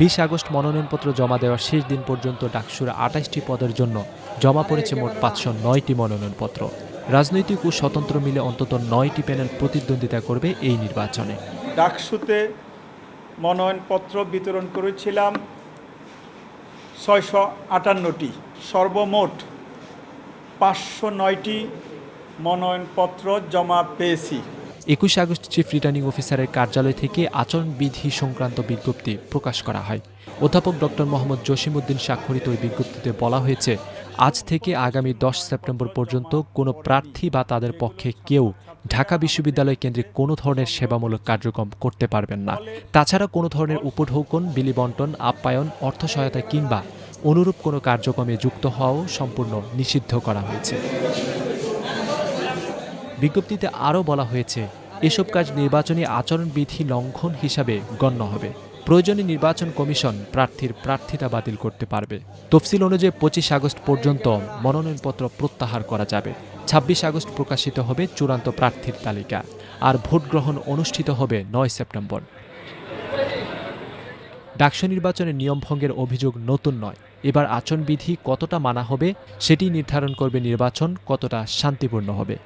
বিশ আগস্ট মনোনয়নপত্র জমা দেওয়ার শেষ দিন পর্যন্ত ডাকসুর আঠাশটি পদের জন্য জমা পড়েছে মোট পাঁচশো নয়টি মনোনয়নপত্র। রাজনৈতিক ও স্বতন্ত্র মিলে অন্তত নয়টি প্যানেল প্রতিদ্বন্দ্বিতা করবে এই নির্বাচনে। ডাকসুতে মনোনয়নপত্র বিতরণ করেছিলাম ছয়শো আটান্নটি, সর্বমোট পাঁচশো নয়টি মনোনয়নপত্র জমা পেয়েছি। একুশে আগস্ট চিফ রিটার্নিং অফিসারের কার্যালয় থেকে আচরণবিধি সংক্রান্ত বিজ্ঞপ্তি প্রকাশ করা হয়। অধ্যাপক ডক্টর মোহাম্মদ জসিমউদ্দিন স্বাক্ষরিত ওই বিজ্ঞপ্তিতে বলা হয়েছে, আজ থেকে আগামী দশ সেপ্টেম্বর পর্যন্ত কোনো প্রার্থী বা তাদের পক্ষে কেউ ঢাকা বিশ্ববিদ্যালয় কেন্দ্রে কোনো ধরনের সেবামূলক কার্যক্রম করতে পারবেন না। তাছাড়া কোনো ধরনের উপঢৌকন বিলি বন্টন আপ্যায়ন অর্থ সহায়তা কিংবা অনুরূপ কোনো কার্যক্রমে যুক্ত হওয়াও সম্পূর্ণ নিষিদ্ধ করা হয়েছে। বিজ্ঞপ্তিতে আরও বলা হয়েছে, এসব কাজ নির্বাচনী আচরণবিধি লঙ্ঘন হিসাবে গণ্য হবে। প্রয়োজনে নির্বাচন কমিশন প্রার্থীর প্রার্থিতা বাতিল করতে পারবে। তফসিল অনুযায়ী পঁচিশ আগস্ট পর্যন্ত মনোনয়নপত্র প্রত্যাহার করা যাবে। ছাব্বিশ আগস্ট প্রকাশিত হবে চূড়ান্ত প্রার্থীর তালিকা। আর ভোট গ্রহণ অনুষ্ঠিত হবে নয় সেপ্টেম্বর। ডাকসু নির্বাচনের নিয়মভঙ্গের অভিযোগ নতুন নয়। এবার আচরণবিধি কতটা মানা হবে, সেটি নির্ধারণ করবে নির্বাচন কতটা শান্তিপূর্ণ হবে।